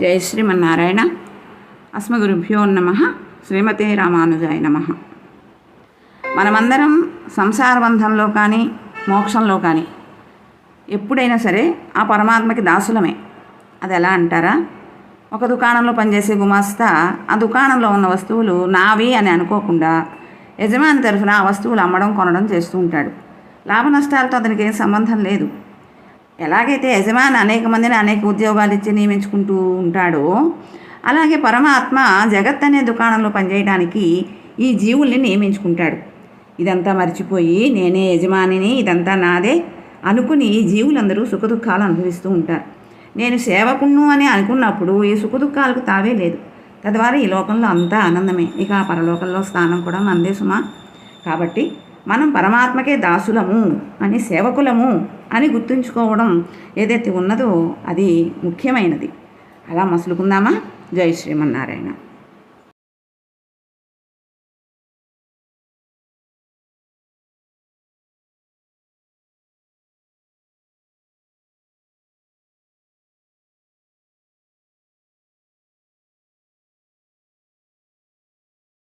జై శ్రీమన్నారాయణ. అస్మగురుభ్యో నమ. శ్రీమతే రామానుజాయ నమ. మనమందరం సంసార బంధంలో కానీ మోక్షంలో కానీ ఎప్పుడైనా సరే ఆ పరమాత్మకి దాసులమే. అది ఎలా అంటారా? ఒక దుకాణంలో పనిచేసే గుమాస్తా ఆ దుకాణంలో ఉన్న వస్తువులు నావి అని అనుకోకుండా యజమాని తరఫున ఆ వస్తువులు అమ్మడం కొనడం చేస్తూ ఉంటాడు. లాభ నష్టాలతో అతనికి ఏం సంబంధం లేదు. ఎలాగైతే యజమాని అనేక మందిని అనేక ఉద్యోగాలు ఇచ్చి నియమించుకుంటూ ఉంటాడో అలాగే పరమాత్మ జగత్ అనే దుకాణంలో పనిచేయడానికి ఈ జీవుల్ని నియమించుకుంటాడు. ఇదంతా మర్చిపోయి నేనే యజమానిని ఇదంతా నాదే అనుకుని ఈ జీవులందరూ సుఖదుఖాలు అనుభవిస్తూ ఉంటారు. నేను సేవకుణ్ణు అని అనుకున్నప్పుడు ఈ సుఖదుఖాలకు తావే లేదు. తద్వారా ఈ లోకంలో అంతా ఆనందమే. ఇక పరలోకంలో స్థానం కూడా మనదే సుమా. కాబట్టి మనం పరమాత్మకే దాసులము అని సేవకులము అని గుర్తుంచుకోవడం ఏదైతే ఉన్నదో అది ముఖ్యమైనది. అలా మసులుకుందామా? జై శ్రీమన్నారాయణ.